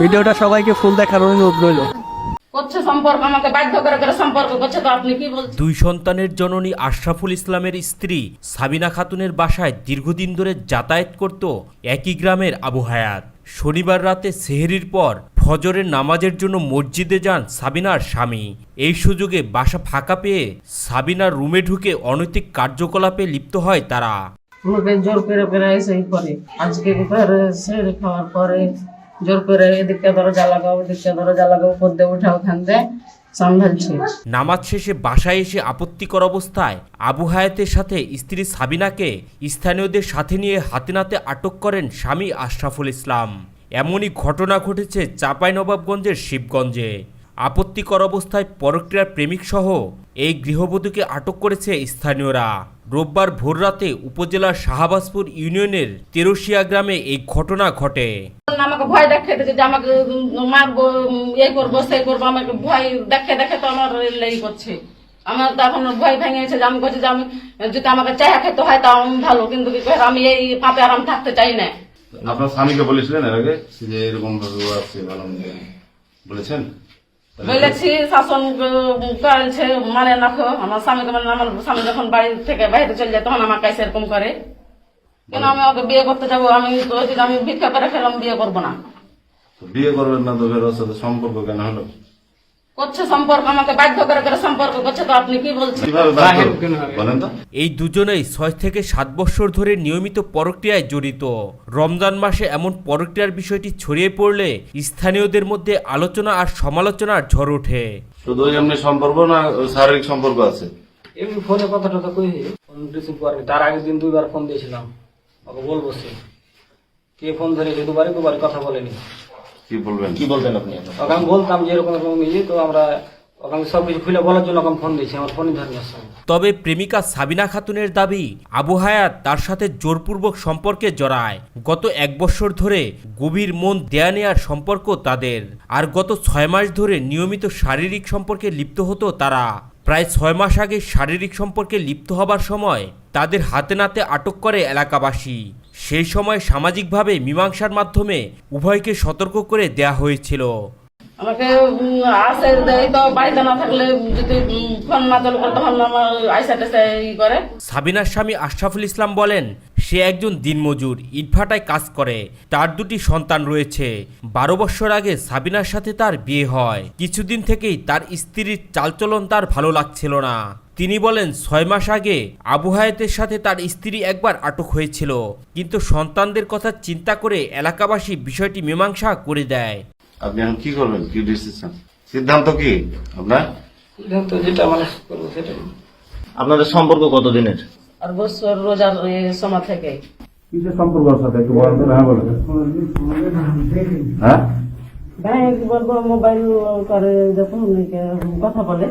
ভিডিওটা সবাইকে ফুল দেখার অনুরোধ রইল। সম্পর্ক আমাকে বাধ্য করে করে সম্পর্ক করছে তো আপনি কি বলছেন? দুই সন্তানের জননী আশরাফুল ইসলামের স্ত্রী সাবিনা খাতুনের বাসায় দীর্ঘদিন ধরে যাতায়াত করত একই গ্রামের আবু হায়াত। শনিবার রাতে সেহেরির পর ফজরের নামাজের জন্য মসজিদে যান সাবিনার স্বামী। এই সুযোগে বাসা ফাঁকা পেয়ে সাবিনার রুমে ঢুকে অনৈতিক কার্যকলাপে লিপ্ত হয় তারা। আমাকে জোর করে করে এসেই করে আজকে খাওয়ার পরে জোর করে ওখান দিয়ে নামাজ শেষে বাসায় এসে আপত্তিকর অবস্থায় আবু হায়াতের সাথে স্ত্রী সাবিনাকে স্থানীয়দের সাথে নিয়ে হাতে নাতে আটক করেন স্বামী আশরাফুল ইসলাম। এমনই ঘটনা ঘটেছে চাঁপাইনবাবগঞ্জের শিবগঞ্জে। আপত্তিকর অবস্থায় পরক্রিয়ার প্রেমিক সহ এই গৃহবধূকে আটক করেছে স্থানীয়রা। রোববার ভোররাতে উপজেলার শাহবাজপুর ইউনিয়নের তেরোশিয়া গ্রামে এই ঘটনা ঘটে। আমাকে ভয় দেখে দেখে যে আমাকে মারবো উম, ইয়ে করব সে করব আমাকে ভয় দেখে দেখে তো আমার এই করছে। আমার তো এখন ভয় ভেঙে গেছে যে আমি বলছি যে আমি যদি আমাকে চাহা খেতে হয় তাও আমি ভালো কিন্তু কি আমি এই পাপে আরাম থাকতে চাই না? আপনার স্বামীকে বলেছিলেন এর আগে যে এরকম ভাবে বলেছেন? বলেছি শাসন করেছে মানে নাখো আমার স্বামীকে মানে আমার স্বামী যখন বাড়ি থেকে বাইরে চলে যায় তখন আমার কাছে এরকম করে। কেন আমি ওকে বিয়ে করতে যাব? আমি বলছি আমি ভিক্ষা করে খেলাম বিয়ে করব না। বিয়ে করবেন না তো ফের ওর সাথে সম্পর্ক কেন হলো? করছে সম্পর্ক আমাকে বাধ্য করে করে সম্পর্ক করছে তো আপনি কি বলছেন? বলেন তো। এই দুজনেই ছয় থেকে সাত বছর ধরে নিয়মিত পরক্রিয়ায় জড়িত। রমজান মাসে এমন পরক্রিয়ার বিষয়টি ছড়িয়ে পড়লে স্থানীয়দের মধ্যে আলোচনা আর সমালোচনার ঝড় ওঠে। শুধু এমনি সম্পর্ক না শারীরিক সম্পর্ক আছে? এমনি ফোনে কথা টথা কই ফোন রিসিভ করে তার আগের দিন দুইবার ফোন দিয়েছিলাম। ওকে বলব সে। কে ফোন ধরেছে? দুবারে দুবারে কথা বলেনি। কি বলবেন? কি বলবেন আপনি? ওকে আমি বলতাম যে এরকম এরকম ইয়ে তো আমরা ধরে তবে প্রেমিকা সাবিনা খাতুনের দাবি আবু হায়াত তার সাথে জোরপূর্বক সম্পর্কে জড়ায়। গত এক বছর ধরে গভীর মন দেয়া নেয়ার সম্পর্ক তাদের। আর গত ছয় মাস ধরে নিয়মিত শারীরিক সম্পর্কে লিপ্ত হতো তারা। প্রায় ছয় মাস আগে শারীরিক সম্পর্কে লিপ্ত হবার সময় তাদের হাতে নাতে আটক করে এলাকাবাসী। সেই সময় সামাজিকভাবে মীমাংসার মাধ্যমে উভয়কে সতর্ক করে দেয়া হয়েছিল। আমাকে আসে দেয় তো বাড়িতে না থাকলে যদি ফোন না চালু করে তখন আমার আইসা টেসা ই করে। সাবিনার স্বামী আশরাফুল ইসলাম বলেন সে একজন দিনমজুর ইটভাটায় কাজ করে তার দুটি সন্তান রয়েছে। বারো বছর আগে সাবিনার সাথে তার বিয়ে হয়। কিছুদিন থেকেই তার স্ত্রীর চালচলন তার ভালো লাগছিল না। তিনি বলেন ছয় মাস আগে আবু হায়াতের সাথে তার স্ত্রী একবার আটক হয়েছিল। কিন্তু সন্তানদের কথা চিন্তা করে এলাকাবাসী বিষয়টি মীমাংসা করে দেয়। আপনি এখন কি করবেন? কি ডিসিশন সিদ্ধান্ত কি আপনার? সিদ্ধান্ত যেটা মানুষ করব সেটাই। আপনাদের সম্পর্ক কতদিনের? আর বছর রোজার সময় থেকে কিসের সম্পর্ক সাথে একটু বলেন তো হ্যাঁ বলেন। হ্যাঁ? কি বলব মোবাইল করে যখন কথা বলে।